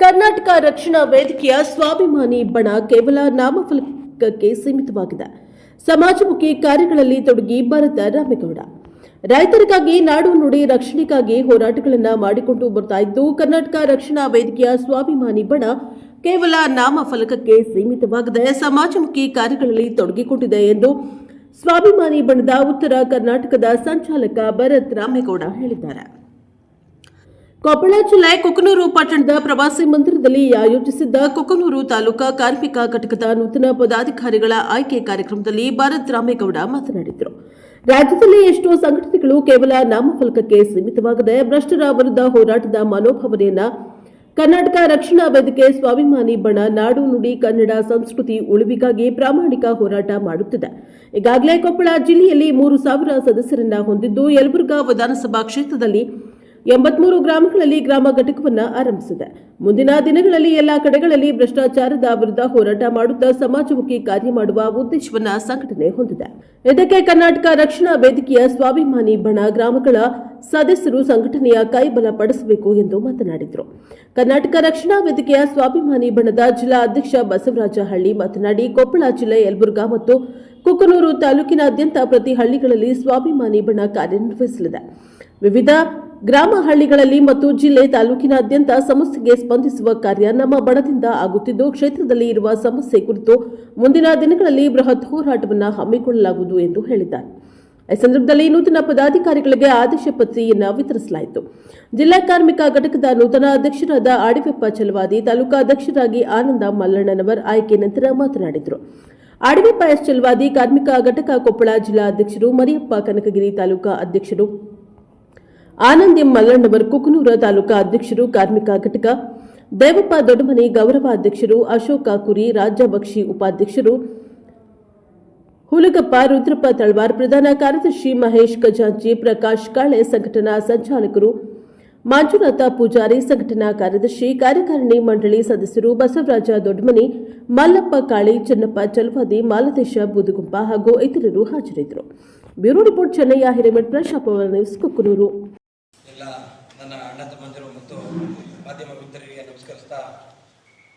ಕರ್ನಾಟಕ ರಕ್ಷಣಾ ವೇದಿಕೆಯ ಸ್ವಾಭಿಮಾನಿ ಬಣ ಕೇವಲ ನಾಮಫಲಕಕ್ಕೆ ಸೀಮಿತವಾಗಿದೆ. ಸಮಾಜಮುಖಿ ಕಾರ್ಯಗಳಲ್ಲಿ ತೊಡಗಿ ಭರತ ರಾಮೇಗೌಡ. ರೈತರಿಗಾಗಿ ನಾಡು ನುಡಿ ರಕ್ಷಣೆಗಾಗಿ ಹೋರಾಟಗಳನ್ನು ಮಾಡಿಕೊಂಡು ಬರ್ತಾ ಇದ್ದು, ಕರ್ನಾಟಕ ರಕ್ಷಣಾ ವೇದಿಕೆಯ ಸ್ವಾಭಿಮಾನಿ ಬಣ ಕೇವಲ ನಾಮಫಲಕಕ್ಕೆ ಸೀಮಿತವಾಗದೆ. ಸಮಾಜಮುಖಿ ಕಾರ್ಯಗಳಲ್ಲಿ ತೊಡಗಿಕೊಂಡಿದೆ ಎಂದು ಸ್ವಾಭಿಮಾನಿ ಬಣದ ಉತ್ತರ ಕರ್ನಾಟಕದ ಸಂಚಾಲಕ ಭರತ್ ರಾಮೇಗೌಡ ಹೇಳಿದ್ದಾರೆ. ಕೊಪ್ಪಳ ಜಿಲ್ಲೆ ಕೊಕನೂರು ಪಟ್ಟಣದ ಪ್ರವಾಸಿ ಮಂದಿರದಲ್ಲಿ ಆಯೋಜಿಸಿದ್ದ ಕೊಕನೂರು ತಾಲೂಕಾ ಕಾರ್ಮಿಕ ಘಟಕದ ನೂತನ ಪದಾಧಿಕಾರಿಗಳ ಆಯ್ಕೆ ಕಾರ್ಯಕ್ರಮದಲ್ಲಿ ಭಾರತ್ ರಾಮೇಗೌಡ ಮಾತನಾಡಿದರು. ರಾಜ್ಯದಲ್ಲಿ ಎಷ್ಟೋ ಸಂಘಟನೆಗಳು ಕೇವಲ ನಾಮಫಲಕಕ್ಕೆ ಸೀಮಿತವಾಗದೆ ಭ್ರಷ್ಟರ ವಿರುದ್ಧ ಹೋರಾಟದ ಮನೋಭಾವನೆಯನ್ನ ಕರ್ನಾಟಕ ರಕ್ಷಣಾ ವೇದಿಕೆ ಸ್ವಾಭಿಮಾನಿ ಬಣ ನಾಡು ನುಡಿ ಕನ್ನಡ ಸಂಸ್ಕೃತಿ ಉಳಿವಿಗಾಗಿ ಪ್ರಾಮಾಣಿಕ ಹೋರಾಟ ಮಾಡುತ್ತಿದೆ. ಈಗಾಗಲೇ ಕೊಪ್ಪಳ ಜಿಲ್ಲೆಯಲ್ಲಿ ಮೂರು ಸಾವಿರ ಸದಸ್ಯರನ್ನ ಹೊಂದಿದ್ದು ಯಲಬುರ್ಗಾ ವಿಧಾನಸಭಾ ಕ್ಷೇತ್ರದಲ್ಲಿ ಎಂಬತ್ಮೂರು ಗ್ರಾಮಗಳಲ್ಲಿ ಗ್ರಾಮ ಘಟಕವನ್ನು ಆರಂಭಿಸಿದೆ. ಮುಂದಿನ ದಿನಗಳಲ್ಲಿ ಎಲ್ಲಾ ಕಡೆಗಳಲ್ಲಿ ಭ್ರಷ್ಟಾಚಾರದ ವಿರುದ್ಧ ಹೋರಾಟ ಮಾಡುತ್ತಾ ಸಮಾಜಮುಖಿ ಕಾರ್ಯ ಮಾಡುವ ಉದ್ದೇಶವನ್ನ ಸಂಘಟನೆ ಹೊಂದಿದೆ. ಇದಕ್ಕೆ ಕರ್ನಾಟಕ ರಕ್ಷಣಾ ವೇದಿಕೆಯ ಸ್ವಾಭಿಮಾನಿ ಬಣ ಗ್ರಾಮಗಳ ಸದಸ್ಯರು ಸಂಘಟನೆಯ ಕೈ ಬಲಪಡಿಸಬೇಕು ಎಂದು ಮಾತನಾಡಿದರು. ಕರ್ನಾಟಕ ರಕ್ಷಣಾ ವೇದಿಕೆಯ ಸ್ವಾಭಿಮಾನಿ ಬಣದ ಜಿಲ್ಲಾ ಅಧ್ಯಕ್ಷ ಬಸವರಾಜ ಹಳ್ಳಿ ಮಾತನಾಡಿ, ಕೊಪ್ಪಳ ಜಿಲ್ಲೆ ಯಲಬುರ್ಗಾ ಮತ್ತು ಕುಕನೂರು ತಾಲೂಕಿನಾದ್ಯಂತ ಪ್ರತಿ ಹಳ್ಳಿಗಳಲ್ಲಿ ಸ್ವಾಭಿಮಾನಿ ಬಣ ಕಾರ್ಯನಿರ್ವಹಿಸಲಿದೆ ವಿವಿಧ ಗ್ರಾಮ ಹಳ್ಳಿಗಳಲ್ಲಿ ಮತ್ತು ಜಿಲ್ಲೆ ತಾಲೂಕಿನಾದ್ಯಂತ ಸಮಸ್ಯೆಗೆ ಸ್ಪಂದಿಸುವ ಕಾರ್ಯ ನಮ್ಮ ಬಣದಿಂದ ಆಗುತ್ತಿದ್ದು, ಕ್ಷೇತ್ರದಲ್ಲಿ ಇರುವ ಸಮಸ್ಯೆ ಕುರಿತು ಮುಂದಿನ ದಿನಗಳಲ್ಲಿ ಬೃಹತ್ ಹೋರಾಟವನ್ನು ಹಮ್ಮಿಕೊಳ್ಳಲಾಗುವುದು ಎಂದು ಹೇಳಿದ್ದಾರೆ. ಈ ಸಂದರ್ಭದಲ್ಲಿ ನೂತನ ಪದಾಧಿಕಾರಿಗಳಿಗೆ ಆದೇಶ ಪತ್ರಿಕೆಯನ್ನು ವಿತರಿಸಲಾಯಿತು. ಜಿಲ್ಲಾ ಕಾರ್ಮಿಕ ಘಟಕದ ನೂತನ ಅಧ್ಯಕ್ಷರಾದ ಆಡಿವೆಪ್ಪ ಚಲವಾದಿ, ತಾಲೂಕಾ ಅಧ್ಯಕ್ಷರಾಗಿ ಆನಂದ ಮಲ್ಲಣ್ಣನವರ್ ಆಯ್ಕೆ ನಂತರ ಮಾತನಾಡಿದರು. ಆಡಿವೆಪ್ಪ ಎಸ್. ಚಲವಾದಿ, ಕಾರ್ಮಿಕ ಘಟಕ ಕೊಪ್ಪಳ ಜಿಲ್ಲಾ ಅಧ್ಯಕ್ಷರು ಮರಿಯಪ್ಪ ಕನಕಗಿರಿ ತಾಲೂಕಾ ಅಧ್ಯಕ್ಷರು ಆನಂದ್ ಎಂ ಮಲ್ಲಣ್ಣವರ್ ಕುಕನೂರ ತಾಲೂಕಾ ಅಧ್ಯಕ್ಷರು, ಕಾರ್ಮಿಕ ಘಟಕ, ದೇವಪ್ಪ ದೊಡ್ಡಮನಿ ಗೌರವ ಅಧ್ಯಕ್ಷರು, ಅಶೋಕ ಕುರಿ ರಾಜ್ಯ ಬಕ್ಷಿ ಉಪಾಧ್ಯಕ್ಷರು, ಹುಲಗಪ್ಪ ರುದ್ರಪ್ಪ ತಳವಾರ್ ಪ್ರಧಾನ ಕಾರ್ಯದರ್ಶಿ ಮಹೇಶ್ ಖಜಾಂಚಿ, ಪ್ರಕಾಶ್ ಕಾಳೆ ಸಂಘಟನಾ ಸಂಚಾಲಕರು, ಮಂಜುನಾಥ ಪೂಜಾರಿ ಸಂಘಟನಾ ಕಾರ್ಯದರ್ಶಿ, ಕಾರ್ಯಕಾರಿಣಿ ಮಂಡಳಿ ಸದಸ್ಯರು, ಬಸವರಾಜ ದೊಡ್ಡಮನಿ, ಮಲ್ಲಪ್ಪ ಕಾಳಿ, ಚೆನ್ನಪ್ಪ ಚಲವಾದಿ, ಮಾಲತೇಶ ಬುದುಗುಂಪ ಹಾಗೂ ಇತರರು ಹಾಜರಿದ್ದರು. ಬ್ಯೂರೋ ರಿಪೋರ್ಟ್ ಚೆನ್ನಯ್ಯ ಹಿರೇಮಠ್ ಪ್ರಶಾಪವರ ನ್ಯೂಸ್ ಕುಕ್ಕನೂರು ನನ್ನ ಅಣ್ಣ ತಮ್ಮಂದಿರು ಮತ್ತು ಮಾಧ್ಯಮ ಮಿತ್ರರಿಗೆ ನಮಸ್ಕರಿಸ್ತಾ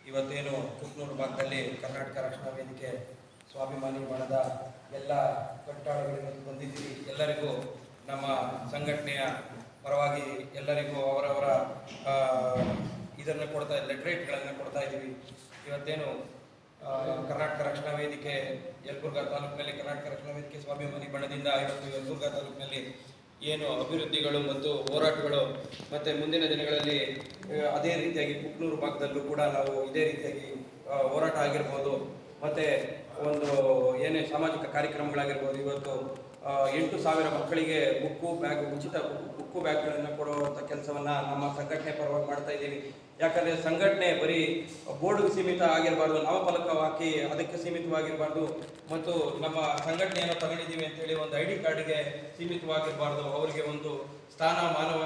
ಇವತ್ತೇನು ಕುಕ್ನೂರು ಭಾಗದಲ್ಲಿ ಕರ್ನಾಟಕ ರಕ್ಷಣಾ ವೇದಿಕೆ ಸ್ವಾಭಿಮಾನಿ ಬಣದ ಎಲ್ಲ ಕಟ್ಟಾಳುಗಳಿಂದ ಬಂದಿದ್ದೀವಿ ಎಲ್ಲರಿಗೂ ನಮ್ಮ ಸಂಘಟನೆಯ ಪರವಾಗಿ ಎಲ್ಲರಿಗೂ ಅವರವರ ಇದನ್ನು ಕೊಡ್ತಾ ಲೆಟ್ರೇಟ್ಗಳನ್ನು ಕೊಡ್ತಾ ಇದ್ದೀವಿ. ಇವತ್ತೇನು ಕರ್ನಾಟಕ ರಕ್ಷಣಾ ವೇದಿಕೆ ಯಲಬುರ್ಗಾ ತಾಲೂಕಿನಲ್ಲಿ ಕರ್ನಾಟಕ ರಕ್ಷಣಾ ವೇದಿಕೆ ಸ್ವಾಭಿಮಾನಿ ಬಣದಿಂದ ಇವತ್ತು ಯಲಬುರ್ಗಾ ತಾಲೂಕಿನಲ್ಲಿ ಏನು ಅಭಿವೃದ್ಧಿಗಳು ಮತ್ತು ಹೋರಾಟಗಳು ಮತ್ತೆ ಮುಂದಿನ ದಿನಗಳಲ್ಲಿ ಅದೇ ರೀತಿಯಾಗಿ ಕುಕ್ನೂರು ಭಾಗದಲ್ಲೂ ಕೂಡ ನಾವು ಇದೇ ರೀತಿಯಾಗಿ ಹೋರಾಟ ಆಗಿರ್ಬೋದು. ಮತ್ತೆ ಒಂದು, ಏನೇ ಸಾಮಾಜಿಕ ಕಾರ್ಯಕ್ರಮಗಳಾಗಿರ್ಬೋದು, ಇವತ್ತು ಎಂಟು ಸಾವಿರ ಮಕ್ಕಳಿಗೆ ಬುಕ್ಕು, ಬ್ಯಾಗ್, ಉಚಿತ ಬುಕ್ಕು ಬ್ಯಾಗ್ಗಳನ್ನು ಕೊಡುವಂಥ ಕೆಲಸವನ್ನು ನಮ್ಮ ಸಂಘಟನೆ ಪರವಾಗಿ ಮಾಡ್ತಾ ಇದ್ದೀವಿ. ಯಾಕಂದರೆ ಸಂಘಟನೆ ಬರೀ ಬೋರ್ಡ್ಗೆ ಸೀಮಿತ ಆಗಿರಬಾರ್ದು ನಾಮಫಲಕ ಹಾಕಿ ಅದಕ್ಕೆ ಸೀಮಿತವಾಗಿರಬಾರ್ದು ಮತ್ತು ನಮ್ಮ ಸಂಘಟನೆಯನ್ನು ತಗೊಂಡಿದ್ದೀವಿ ಅಂತೇಳಿ ಒಂದು ಐ ಡಿ ಕಾರ್ಡ್ಗೆ ಸೀಮಿತವಾಗಿರಬಾರ್ದು. ಅವರಿಗೆ ಒಂದು ಸ್ಥಾನ ಮಾನವ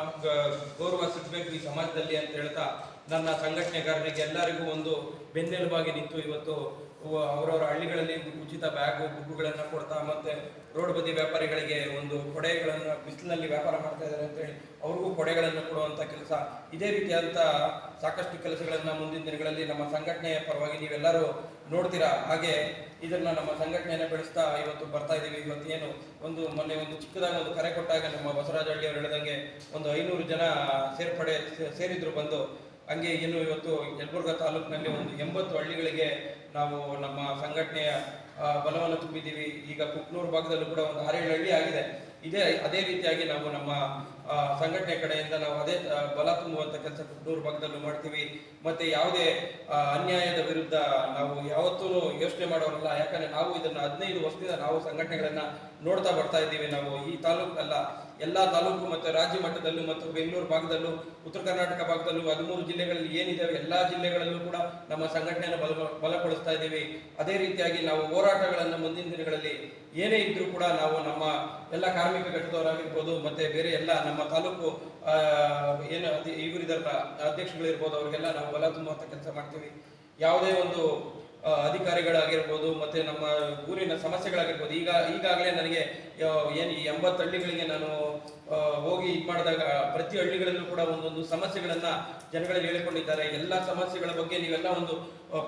ಗೌರವ ಸಿಗಬೇಕು ಈ ಸಮಾಜದಲ್ಲಿ ಅಂತ ಹೇಳ್ತಾ ನನ್ನ ಸಂಘಟನೆಗಾರರಿಗೆ ಎಲ್ಲರಿಗೂ ಒಂದು ಬೆನ್ನೆಲುಬಾಗಿ ನಿಂತು ಇವತ್ತು ಅವರವರ ಹಳ್ಳಿಗಳಲ್ಲಿ ಉಚಿತ ಬ್ಯಾಗು, ಬುಕ್ಕುಗಳನ್ನು ಕೊಡ್ತಾ ಮತ್ತೆ ರೋಡ್ ಬದಿ ವ್ಯಾಪಾರಿಗಳಿಗೆ ಒಂದು ಕೊಡೆಗಳನ್ನು, ಬಿಸಿಲಿನಲ್ಲಿ ವ್ಯಾಪಾರ ಮಾಡ್ತಾ ಇದ್ದಾರೆ ಅಂತೇಳಿ ಅವ್ರಿಗೂ ಕೊಡೆಗಳನ್ನು ಕೊಡುವಂಥ ಕೆಲಸ. ಇದೇ ರೀತಿಯಾದಂಥ ಸಾಕಷ್ಟು ಕೆಲಸಗಳನ್ನು ಮುಂದಿನ ದಿನಗಳಲ್ಲಿ ನಮ್ಮ ಸಂಘಟನೆಯ ಪರವಾಗಿ ನೀವೆಲ್ಲರೂ ನೋಡ್ತೀರಾ? ಹಾಗೆ ಇದನ್ನು ನಮ್ಮ ಸಂಘಟನೆಯನ್ನು ಬೆಳೆಸ್ತಾ ಇವತ್ತು ಬರ್ತಾ ಇದ್ದೀವಿ ಇವತ್ತು ಏನು ಒಂದು ಮೊನ್ನೆ ಒಂದು ಚಿಕ್ಕದಾಗಿ ಒಂದು ಕರೆ ಕೊಟ್ಟಾಗ ನಮ್ಮ ಬಸವರಾಜ ಹಳ್ಳಿಯವರು ಹೇಳಿದಂಗೆ ಒಂದು ಐನೂರು ಜನ ಸೇರ್ಪಡೆ, ಸೇರಿದ್ರು ಬಂದು. ಹಂಗೆ ಏನು ಇವತ್ತು ಯಲಬುರ್ಗ ತಾಲೂಕಿನಲ್ಲಿ ಒಂದು ಎಂಬತ್ತು ಹಳ್ಳಿಗಳಿಗೆ ನಾವು ನಮ್ಮ ಸಂಘಟನೆಯ ಬಲವನ್ನು ತುಂಬಿದ್ದೀವಿ. ಈಗ ಕುಕ್ನೂರು ಭಾಗದಲ್ಲೂ ಕೂಡ ಒಂದು ಆರೇಳು ಹಳ್ಳಿ ಆಗಿದೆ. ಇದೇ, ಅದೇ ರೀತಿಯಾಗಿ ನಾವು ನಮ್ಮ ಸಂಘಟನೆ ಕಡೆಯಿಂದ ನಾವು ಅದೇ ಬಲ ತುಂಬುವಂತ ಕೆಲಸ ದೂರ ಭಾಗದಲ್ಲೂ ಮಾಡ್ತೀವಿ. ಮತ್ತೆ ಯಾವುದೇ ಅನ್ಯಾಯದ ವಿರುದ್ಧ ನಾವು ಯಾವತ್ತೂ ಯೋಚನೆ ಮಾಡೋರಲ್ಲ. ಯಾಕಂದ್ರೆ ನಾವು ಇದನ್ನ ಹದಿನೈದು ವರ್ಷದಿಂದ ನಾವು ಸಂಘಟನೆಗಳನ್ನ ನೋಡ್ತಾ ಬರ್ತಾ ಇದ್ದೀವಿ ನಾವು. ಈ ತಾಲೂಕಲ್ಲ ಎಲ್ಲಾ ತಾಲೂಕು ಮತ್ತು ರಾಜ್ಯ ಮಟ್ಟದಲ್ಲೂ ಮತ್ತು ಬೆಂಗಳೂರು ಭಾಗದಲ್ಲೂ, ಉತ್ತರ ಕರ್ನಾಟಕ ಭಾಗದಲ್ಲೂ, ಹದಿಮೂರು ಜಿಲ್ಲೆಗಳಲ್ಲಿ ಏನಿದಾವೆ ಎಲ್ಲಾ ಜಿಲ್ಲೆಗಳಲ್ಲೂ ಕೂಡ ನಮ್ಮ ಸಂಘಟನೆಯನ್ನು ಬಲ, ಬಲಪಡಿಸ್ತಾ ಇದ್ದೀವಿ. ಅದೇ ರೀತಿಯಾಗಿ ನಾವು ಹೋರಾಟಗಳನ್ನು ಮುಂದಿನ ದಿನಗಳಲ್ಲಿ ಏನೇ ಇದ್ರೂ ಕೂಡ ನಾವು ನಮ್ಮ ಎಲ್ಲ ಕಾರ್ಮಿಕ ಘಟಕದವರಾಗಿರ್ಬೋದು ಮತ್ತೆ ಬೇರೆ ಎಲ್ಲ ನಮ್ಮ ತಾಲೂಕು ಆ, ಏನು ಇವರಿದಾರಲ್ಲ ಅಧ್ಯಕ್ಷಗಳಿರ್ಬೋದು ಅವರಿಗೆಲ್ಲ ನಾವು ಬಲ ತುಂಬುವಂಥ ಕೆಲಸ ಮಾಡ್ತೀವಿ. ಯಾವುದೇ ಒಂದು ಅಧಿಕಾರಿಗಳಾಗಿರ್ಬೋದು ಮತ್ತೆ ನಮ್ಮ ಊರಿನ ಸಮಸ್ಯೆಗಳಾಗಿರ್ಬೋದು ಈಗ ಈಗಾಗಲೇ ನನಗೆ ಏನು ಈ ಎಂಬತ್ತು ಹಳ್ಳಿಗಳಿಗೆ ನಾನು ಹೋಗಿ ಇದು ಮಾಡಿದಾಗ ಪ್ರತಿ ಹಳ್ಳಿಗಳಲ್ಲೂ ಕೂಡ ಒಂದೊಂದು ಸಮಸ್ಯೆಗಳನ್ನು ಜನಗಳಲ್ಲಿ ಹೇಳಿಕೊಂಡಿದ್ದಾರೆ. ಎಲ್ಲ ಸಮಸ್ಯೆಗಳ ಬಗ್ಗೆ ನೀವೆಲ್ಲ ಒಂದು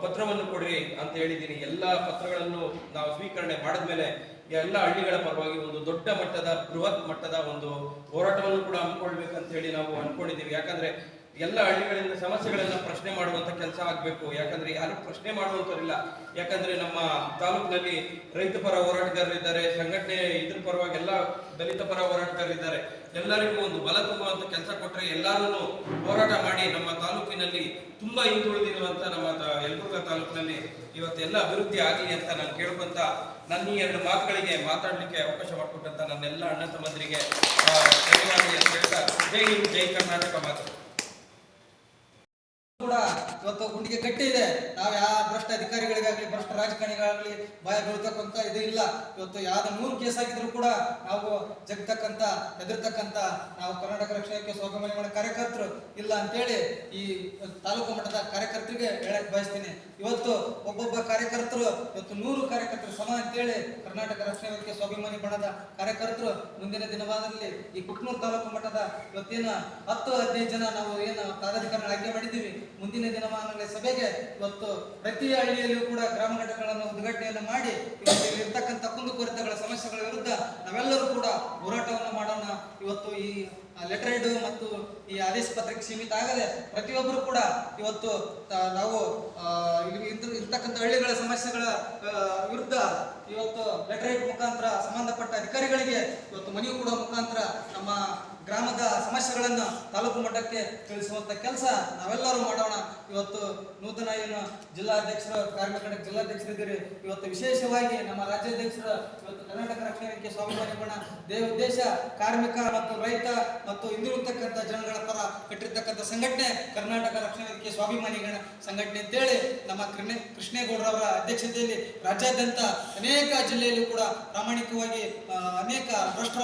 ಪತ್ರವನ್ನು ಕೊಡ್ರಿ ಅಂತ ಹೇಳಿದ್ದೀನಿ. ಎಲ್ಲ ಪತ್ರಗಳನ್ನು ನಾವು ಸ್ವೀಕರಣೆ ಮಾಡಿದ್ಮೇಲೆ ಎಲ್ಲ ಹಳ್ಳಿಗಳ ಪರವಾಗಿ ಒಂದು ದೊಡ್ಡ ಮಟ್ಟದ ಬೃಹತ್ ಮಟ್ಟದ ಒಂದು ಹೋರಾಟವನ್ನು ಕೂಡ ಹಮ್ಮಿಕೊಳ್ಬೇಕಂತ ಹೇಳಿ ನಾವು ಅನ್ಕೊಂಡಿದ್ದೀವಿ. ಯಾಕಂದ್ರೆ ಎಲ್ಲ ಹಳ್ಳಿಗಳಿಂದ ಸಮಸ್ಯೆಗಳನ್ನ ಪ್ರಶ್ನೆ ಮಾಡುವಂತ ಕೆಲಸ ಆಗ್ಬೇಕು. ಯಾಕಂದ್ರೆ ಯಾರು ಪ್ರಶ್ನೆ ಮಾಡುವಂತವ್ರಿಲ್ಲ ಯಾಕಂದ್ರೆ ನಮ್ಮ ತಾಲೂಕಿನಲ್ಲಿ ರೈತ ಪರ ಹೋರಾಟಗಾರರಿದ್ದಾರೆ ಸಂಘಟನೆ ಇದ್ರ ಪರವಾಗಿ ಎಲ್ಲ ದಲಿತ ಪರ ಹೋರಾಟಗಾರರಿದ್ದಾರೆ ಎಲ್ಲರಿಗೂ ಒಂದು ಬಲ ತುಂಬುವಂತ ಕೆಲಸ ಕೊಟ್ರೆ ಎಲ್ಲರೂ ಹೋರಾಟ ಮಾಡಿ ನಮ್ಮ ತಾಲೂಕಿನಲ್ಲಿ ತುಂಬಾ ಹಿಂದುಳಿದಿರುವಂತ ನಮ್ಮ ಯಲಬುರ್ಗ ತಾಲೂಕಿನಲ್ಲಿ ಇವತ್ತೆಲ್ಲ ಅಭಿವೃದ್ಧಿ ಆಗಲಿ ಅಂತ ನಾನು ಕೇಳ್ಕೊಂತ ನನ್ನ ಈ ಎರಡು ಮಾತುಗಳಿಗೆ ಮಾತಾಡಲಿಕ್ಕೆ ಅವಕಾಶ ಮಾಡಿಕೊಟ್ಟಂತ ನನ್ನೆಲ್ಲ ಅಣ್ಣ ತಮ್ಮಂದಿರಿಗೆ ಜೈ ಹಿಂದ್, ಜೈ ಕರ್ನಾಟಕ ಮಾತು. ಕೂಡ ಇವತ್ತು ಗುಂಡಿಗೆ ಗಟ್ಟಿ ಇದೆ. ನಾವು ಯಾವ ಭ್ರಷ್ಟ ಅಧಿಕಾರಿಗಳಿಗಾಗ್ಲಿ, ಭ್ರಷ್ಟ ರಾಜಕಾರಣಿಗಾಗಲಿ ಭಯ ಬೀಳ್ತಕ್ಕಂತ ಇದು ಇಲ್ಲ. ಇವತ್ತು ಯಾವ್ದು ನೂರು ಕೇಸ್ ಆಗಿದ್ರು ಕೂಡ ನಾವು ಜಗ್ತಕ್ಕಂತ ಹೆದರ್ತಕ್ಕಂತ ನಾವು ಕರ್ನಾಟಕ ರಕ್ಷಣೆಗೆ ಸ್ವಾಭಿಮಾನಿ ಮಾಡೋ ಕಾರ್ಯಕರ್ತರು ಇಲ್ಲ ಅಂತೇಳಿ ಈ ತಾಲೂಕು ಮಟ್ಟದ ಕಾರ್ಯಕರ್ತರಿಗೆ ಹೇಳಕ್ ಬಯಸ್ತೀನಿ. ಇವತ್ತು ಒಬ್ಬೊಬ್ಬ ಕಾರ್ಯಕರ್ತರು, ಇವತ್ತು ನೂರು ಕಾರ್ಯಕರ್ತರು ಸಮ ಅಂತೇಳಿ ಕರ್ನಾಟಕ ರಕ್ಷಣೆ ಸ್ವಾಭಿಮಾನಿ ಬಣದ ಕಾರ್ಯಕರ್ತರು ಮುಂದಿನ ದಿನವಾದಲ್ಲಿ ಈ ಕುಕ್ನೂರು ತಾಲೂಕು ಮಟ್ಟದ ಇವತ್ತೇನ ಹತ್ತು ಹದಿನೈದು ಜನ ನಾವು ಏನು ಪ್ರಾಧಿಕಾರ ಆಯ್ಕೆ ಮಾಡಿದ್ದೀವಿ. ಮುಂದಿನ ದಿನಮಾನಗಳ ಸಭೆಗೆ ಇವತ್ತು ಪ್ರತಿ ಹಳ್ಳಿಯಲ್ಲಿಯೂ ಕೂಡ ಗ್ರಾಮ ಘಟಕಗಳನ್ನು ಉದ್ಘಾಟನೆಯನ್ನು ಮಾಡಿ ಇರ್ತಕ್ಕಂಥ ಕುಂದುಕೊರತೆಗಳ ಸಮಸ್ಯೆಗಳ ವಿರುದ್ಧ ನಾವೆಲ್ಲರೂ ಕೂಡ ಹೋರಾಟವನ್ನು ಮಾಡೋಣ. ಇವತ್ತು ಈ ಲೆಟರ್ ಮತ್ತು ಈ ಆದೇಶ ಪತ್ರಕ್ಕೆ ಸೀಮಿತ ಆಗದೆ ಪ್ರತಿಯೊಬ್ಬರು ಕೂಡ ಇವತ್ತು ನಾವು ಇರ್ತಕ್ಕಂಥ ಹಳ್ಳಿಗಳ ಸಮಸ್ಯೆಗಳ ವಿರುದ್ಧ ಇವತ್ತು ಲೆಟರ್ ಮುಖಾಂತರ ಸಂಬಂಧಪಟ್ಟ ಅಧಿಕಾರಿಗಳಿಗೆ ಇವತ್ತು ಮನವಿ ಕೊಡುವ ಮುಖಾಂತರ ನಮ್ಮ ಸಮಸ್ಯೆಗಳನ್ನು ತಾಲೂಕು ಮಟ್ಟಕ್ಕೆ ತಿಳಿಸುವಂಥ ಕೆಲಸ ನಾವೆಲ್ಲರೂ ಮಾಡೋಣ. ಇವತ್ತು ನೂತನ ಏನು ಜಿಲ್ಲಾಧ್ಯಕ್ಷರು ಕಾರ್ಮಿಕ ಘಟಕ ಜಿಲ್ಲಾಧ್ಯಕ್ಷರಿದ್ದೀರಿ. ಇವತ್ತು ವಿಶೇಷವಾಗಿ ನಮ್ಮ ರಾಜ್ಯಾಧ್ಯಕ್ಷರು, ಇವತ್ತು ಕರ್ನಾಟಕ ರಕ್ಷಣೆ ವೇದಿಕೆ ಸ್ವಾಭಿಮಾನಿ ಬಣ ದೇವ ಉದ್ದೇಶ ಕಾರ್ಮಿಕ ಮತ್ತು ರೈತ ಮತ್ತು ಹಿಂದಿರುತ್ತಕ್ಕಂಥ ಜನಗಳ ಪರ ಕಟ್ಟಿರ್ತಕ್ಕಂಥ ಸಂಘಟನೆ ಕರ್ನಾಟಕ ರಕ್ಷಣೆ ಸ್ವಾಭಿಮಾನಿಗಳ ಸಂಘಟನೆ ಅಂತೇಳಿ ನಮ್ಮ ಕೃಷ್ಣ ಕೃಷ್ಣೇಗೌಡರವರ ಅಧ್ಯಕ್ಷತೆಯಲ್ಲಿ ರಾಜ್ಯಾದ್ಯಂತ ಅನೇಕ ಜಿಲ್ಲೆಯಲ್ಲಿ ಕೂಡ ಪ್ರಾಮಾಣಿಕವಾಗಿ ಅನೇಕ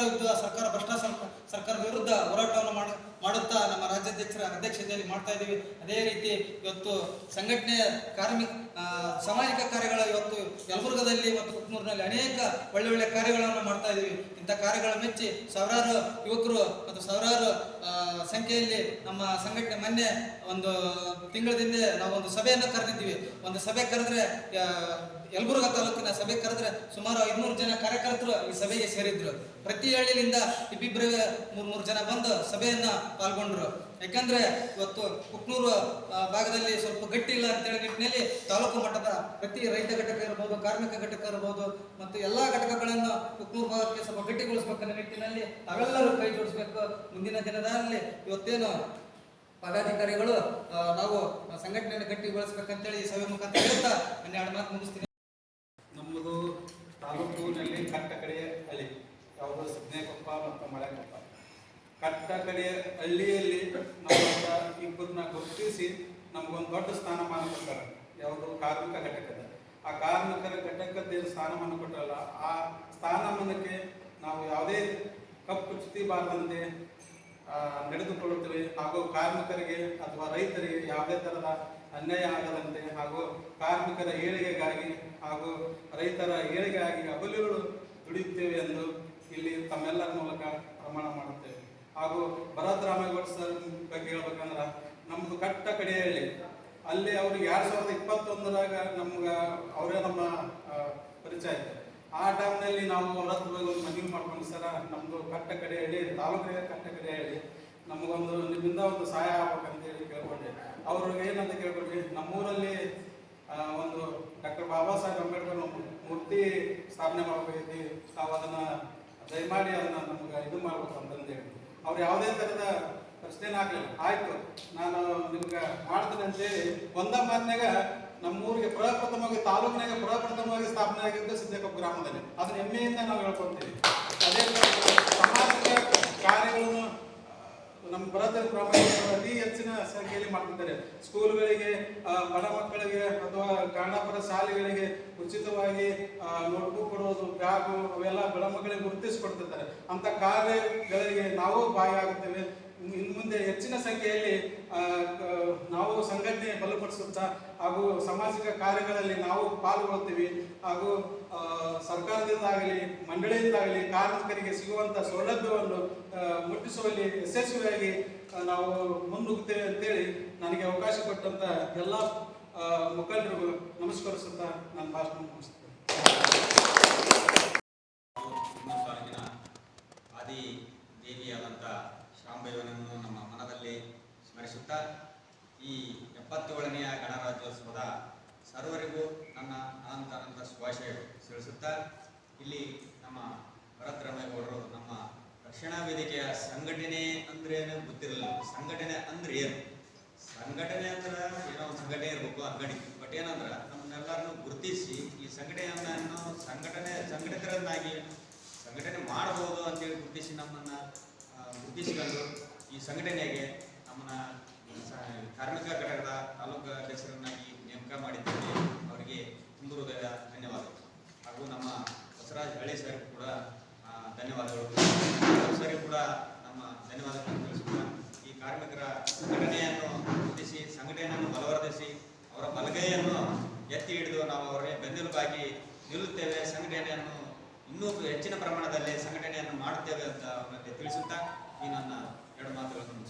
ವಿರುದ್ಧ ಸರ್ಕಾರ ಭ್ರಷ್ಟ ಸರ್ಕ- ಸರ್ಕಾರದ ವಿರುದ್ಧ ಮಾಡ ಮಾಡುತ್ತಾ ನಮ್ಮ ರಾಜ್ಯಾಧ್ಯಕ್ಷರ ಅಧ್ಯಕ್ಷತೆಯಲ್ಲಿ ಮಾಡ್ತಾ ಇದ್ದೀವಿ. ಅದೇ ರೀತಿ ಇವತ್ತು ಸಂಘಟನೆಯ ಕಾರ್ಮಿಕ ಸಾಮಾಜಿಕ ಕಾರ್ಯಗಳ ಇವತ್ತು ಯಲಬುರ್ಗದಲ್ಲಿ ಮತ್ತು ಕುಕ್ನೂರಿನಲ್ಲಿ ಅನೇಕ ಒಳ್ಳೆ ಒಳ್ಳೆ ಕಾರ್ಯಗಳನ್ನು ಮಾಡ್ತಾ ಇದ್ದೀವಿ. ಇಂಥ ಕಾರ್ಯಗಳ ಮೆಚ್ಚಿ ಸಾವಿರಾರು ಯುವಕರು ಮತ್ತು ಸಾವಿರಾರು ಸಂಖ್ಯೆಯಲ್ಲಿ ನಮ್ಮ ಸಂಘಟನೆ ಮೊನ್ನೆ ಒಂದು ತಿಂಗಳದಿಂದ ನಾವು ಒಂದು ಸಭೆಯನ್ನು ಕರೆದಿದ್ದೀವಿ. ಒಂದು ಸಭೆ ಕರೆದ್ರೆ ಯಲಬುರ್ಗ ತಾಲೂಕಿನ ಸಭೆ ಕರೆದ್ರೆ ಸುಮಾರು ಐದ್ನೂರು ಜನ ಕಾರ್ಯಕರ್ತರು ಈ ಸಭೆಗೆ ಸೇರಿದ್ರು. ಪ್ರತಿ ಹಳ್ಳಿಯಿಂದ ಇಬ್ಬಿಬ್ಬರು ಮೂರು ಮೂರು ಜನ ಬಂದು ಸಭೆಯನ್ನ ಪಾಲ್ಗೊಂಡ್ರು. ಯಾಕಂದ್ರೆ ಇವತ್ತು ಕುಕ್ನೂರು ಭಾಗದಲ್ಲಿ ಸ್ವಲ್ಪ ಗಟ್ಟಿ ಇಲ್ಲ ಅಂತೇಳಿ ನಿಟ್ಟಿನಲ್ಲಿ ತಾಲೂಕು ಮಟ್ಟದ ಪ್ರತಿ ರೈತ ಘಟಕ ಇರ್ಬೋದು, ಕಾರ್ಮಿಕ ಘಟಕ ಇರ್ಬೋದು, ಮತ್ತು ಎಲ್ಲಾ ಘಟಕಗಳನ್ನು ಕುಕ್ನೂರು ಭಾಗಕ್ಕೆ ಸ್ವಲ್ಪ ಗಟ್ಟಿಗೊಳಿಸಬೇಕನ್ನ ನಿಟ್ಟಿನಲ್ಲಿ ತಾವೆಲ್ಲರೂ ಕೈ ಜೋಡಿಸ್ಬೇಕು. ಮುಂದಿನ ದಿನದಲ್ಲಿ ಇವತ್ತೇನು ಪದಾಧಿಕಾರಿಗಳು ನಾವು ಸಂಘಟನೆಯನ್ನು ಗಟ್ಟಿಗೊಳಿಸ್ಬೇಕಂತೇಳಿ ಈ ಸಭೆ ಮುಖಾಂತರ ಹೇಳ್ತಾ ಹನ್ನೆರಡು ಮಾತು ಮುಗಿಸ್ತೀನಿ. ನಮ್ಮದು ತಾಲೂಕಿನಲ್ಲಿ ಕಟ್ಟ ಕಡೆಯ ಹಳ್ಳಿ. ಯಾವುದು ಸಿದ್ನೇಕೊಪ್ಪ ಮತ್ತು ಮಳೆಕೊಪ್ಪ. ಕಟ್ಟ ಕಡೆಯ ಹಳ್ಳಿಯಲ್ಲಿ ನಾವು ಇಬ್ಬರನ್ನ ಗುರುತಿಸಿ ನಮಗೊಂದು ದೊಡ್ಡ ಸ್ಥಾನಮಾನ ಕೊಡ್ತಾರೆ ಯಾವುದು ಕಾರ್ಮಿಕ ಘಟಕದ. ಆ ಕಾರ್ಮಿಕರ ಘಟಕದಲ್ಲಿ ಸ್ಥಾನಮಾನ ಕೊಟ್ಟರಲ್ಲ ಆ ಸ್ಥಾನಮಾನಕ್ಕೆ ನಾವು ಯಾವುದೇ ಕಪ್ಪು ಚುತಿಬಾರದಂತೆ ಬಾರದಂತೆ ನಡೆದುಕೊಳ್ಳುತ್ತೇವೆ. ಹಾಗೂ ಕಾರ್ಮಿಕರಿಗೆ ಅಥವಾ ರೈತರಿಗೆ ಯಾವುದೇ ಥರದ ಅನ್ಯಾಯ ಆಗದಂತೆ, ಹಾಗೂ ಕಾರ್ಮಿಕರ ಏಳಿಗೆಗಾಗಿ ಹಾಗೂ ರೈತರ ಏಳಿಗೆಗಾಗಿ ಅಬಲಿಗಳು ದುಡಿಯುತ್ತೇವೆ ಎಂದು ಇಲ್ಲಿ ತಮ್ಮೆಲ್ಲರ ಮೂಲಕ ಪ್ರಮಾಣ ಮಾಡುತ್ತೇವೆ. ಹಾಗೂ ಭರತ್ ರಾಮೇಗೌಡ ಸರ್ ಬಗ್ಗೆ ಹೇಳ್ಬೇಕಂದ್ರೆ ನಮ್ದು ಕಟ್ಟ ಕಡೆಯಲ್ಲಿ ಅಲ್ಲಿ ಅವ್ರಿಗೆ ಎರಡ್ ಸಾವಿರದ ಇಪ್ಪತ್ತೊಂದರಾಗ ನಮ್ಗೆ ಅವರೇ ನಮ್ಮ ಪರಿಚಯ ಇದೆ ಆ ಟೈಮ್ನಲ್ಲಿ ನಾವು ಭರತ್ ಬಗ್ಗೆ ಒಂದು ಮನವಿ ಮಾಡ್ಕೊಂಡು ಸರ ನಮ್ಮದು ಕಟ್ಟ ಕಡೆ ಹೇಳಿ ತಾಲೂಕಿನ ಕಟ್ಟ ಕಡೆ ಹೇಳಿ ನಮಗೊಂದು ನಿಮ್ಮಿಂದ ಒಂದು ಸಹಾಯ ಆಗ್ಬೇಕಂತ ಹೇಳಿ ಕೇಳ್ಕೊಂಡೆ. ಅವ್ರಿಗೆ ಏನಂತ ಕೇಳ್ಕೊಂಡ್ವಿ, ನಮ್ಮೂರಲ್ಲಿ ಒಂದು ಡಾಕ್ಟರ್ ಬಾಬಾ ಸಾಹೇಬ್ ಅಂಬೇಡ್ಕರ್ ಮೂರ್ತಿ ಸ್ಥಾಪನೆ ಮಾಡ್ಬೇಕೈತಿ. ತಾವು ಅದನ್ನ ದಯಮಾಡಿ ಅದನ್ನ ನಮ್ಗೆ ಇದು ಮಾಡ್ಬೇಕು ಅಂತಂದೇಳಿ ಅವ್ರು ಯಾವುದೇ ಥರದ ಪ್ರಶ್ನೆನ ಆಗಲಿಲ್ಲ ಆಯ್ತು, ನಾನು ನಿಮ್ಗೆ ಮಾಡ್ತೀನಿ ಅಂತೇಳಿ ಒಂದ ಮಾತಿನಾಗ ನಮ್ಮೂರಿಗೆ ಪ್ರಪ್ರಥಮವಾಗಿ, ತಾಲೂಕಿನಾಗ ಪ್ರಪ್ರಥಮವಾಗಿ ಸ್ಥಾಪನೆ ಆಗಿದ್ದು ಸಿದ್ದಕಪ್ಪ ಗ್ರಾಮದಲ್ಲಿ. ಅದನ್ನ ಹೆಮ್ಮೆಯಿಂದ ನಾವು ಹೇಳ್ಕೊಂತೀವಿ ಅದೇ ಸಮಾಜದ ಕಾರ್ಯಗಳನ್ನು ನಮ್ಮ ಭರತ ಗ್ರಾಮಗಳು ಅತಿ ಹೆಚ್ಚಿನ ಸಂಖ್ಯೆಯಲ್ಲಿ ಮಾಡ್ತಿದ್ದಾರೆ. ಸ್ಕೂಲ್ಗಳಿಗೆ ಬಡ ಮಕ್ಕಳಿಗೆ ಅಥವಾ ಕನ್ನಡಪರ ಶಾಲೆಗಳಿಗೆ ಉಚಿತವಾಗಿ ನೋಟ್ಬುಕ್ ಕೊಡೋದು, ಬ್ಯಾಗು ಅವೆಲ್ಲ ಬಡ ಮಕ್ಕಳಿಗೆ ಗುರುತಿಸಿಕೊಡ್ತಿರ್ತಾರೆ ಅಂತ ಕಾರ್ಯಗಳಿಗೆ ನಾವು ಭಾಗಿಯಾಗುತ್ತೇವೆ ಇನ್ನು ಮುಂದೆ ಹೆಚ್ಚಿನ ಸಂಖ್ಯೆಯಲ್ಲಿ ನಾವು ಸಂಘಟನೆ ಬಲಪಡಿಸುತ್ತಾ ಹಾಗೂ ಸಾಮಾಜಿಕ ಕಾರ್ಯಗಳಲ್ಲಿ ನಾವು ಪಾಲ್ಗೊಳ್ತೀವಿ ಹಾಗೂ ಆ, ಸರ್ಕಾರದಿಂದಾಗಲಿ ಮಂಡಳಿಯಿಂದಾಗಲಿ ಕಾರ್ಮಿಕರಿಗೆ ಸಿಗುವಂಥ ಸೌಲಭ್ಯವನ್ನು ಮುಟ್ಟಿಸುವಲ್ಲಿ ಯಶಸ್ವಿಯಾಗಿ ನಾವು ಮುನ್ನುಗ್ಗುತ್ತೇವೆ ಅಂತೇಳಿ ನನಗೆ ಅವಕಾಶ ಕೊಟ್ಟಂತ ಎಲ್ಲ ಮುಖಂಡರಿಗೂ ನಮಸ್ಕರಿಸುತ್ತಾ ನನ್ನ ಭಾಷಣ ಮುಗಿಸ್ತೇನೆ ಆದಿ ದೇವಿಯಾದಂಥ ಶಾಂಭೈವನನ್ನು ನಮ್ಮ ಮನದಲ್ಲಿ ಸ್ಮರಿಸುತ್ತಾ ಈ ಎಪ್ಪತ್ತೇಳನೆಯ ಗಣರಾಜ್ಯೋತ್ಸವದ ಸರ್ವರಿಗೂ ನನ್ನ ಅನಂತ ಅನಂತ ಶುಭಾಶಯಗಳು ತಿಳಿಸುತ್ತಾ ಇಲ್ಲಿ ನಮ್ಮ ಭರತ್ ರಾಮೇಗೌಡರು ನಮ್ಮ ರಕ್ಷಣಾ ವೇದಿಕೆಯ ಸಂಘಟನೆ ಅಂದ್ರೇನು ಗೊತ್ತಿರಲಿಲ್ಲ. ಸಂಘಟನೆ ಅಂದ್ರೆ ಏನು? ಸಂಘಟನೆ ಅಂದ್ರೆ ಏನೋ ಒಂದು ಸಂಘಟನೆ ಇರಬೇಕು ಅಂಗಡಿ. ಬಟ್ ಏನಂದ್ರೆ ನಮ್ಮನ್ನೆಲ್ಲರನ್ನು ಗುರುತಿಸಿ ಈ ಸಂಘಟನೆಯನ್ನು ಸಂಘಟನೆ ಸಂಘಟಿತರನ್ನಾಗಿ ಸಂಘಟನೆ ಮಾಡಬಹುದು ಅಂತೇಳಿ ಗುರುತಿಸಿ ನಮ್ಮನ್ನ ಗುರುತಿಸಿಕೊಂಡು ಈ ಸಂಘಟನೆಗೆ ನಮ್ಮನ್ನ ಕಾರ್ಮಿಕ ಘಟಕದ ತಾಲೂಕು ಅಧ್ಯಕ್ಷರನ್ನಾಗಿ ನೇಮಕ ಮಾಡಿದ್ದೇವೆ ಅವರಿಗೆ ತುಂಬ ಹೃದಯದ ಧನ್ಯವಾದಗಳು. ಹಾಗೂ ನಮ್ಮ ಬಸವರಾಜ್ ಹಳೆ ಸರ್ ಕೂಡ ಧನ್ಯವಾದಗಳು. ಸರಿ, ಕೂಡ ನಮ್ಮ ಧನ್ಯವಾದಗಳನ್ನು ತಿಳಿಸುತ್ತಾ ಈ ಕಾರ್ಮಿಕರ ಸಂಘಟನೆಯನ್ನು ಗುರುತಿಸಿ ಸಂಘಟನೆಯನ್ನು ಬಲವರ್ಧಿಸಿ, ಅವರ ಬಲಗೈಯನ್ನು ಎತ್ತಿ ಹಿಡಿದು ನಾವು ಅವರಿಗೆ ಬೆನ್ನೆಲುಬಾಗಿ ನಿಲ್ಲುತ್ತೇವೆ. ಸಂಘಟನೆಯನ್ನು ಇನ್ನೂ ಹೆಚ್ಚಿನ ಪ್ರಮಾಣದಲ್ಲಿ ಸಂಘಟನೆಯನ್ನು ಮಾಡುತ್ತೇವೆ ಅಂತ ಅವರಿಗೆ ತಿಳಿಸುತ್ತಾ, ಈ ನನ್ನ ಎರಡು ಮಾತುಗಳನ್ನು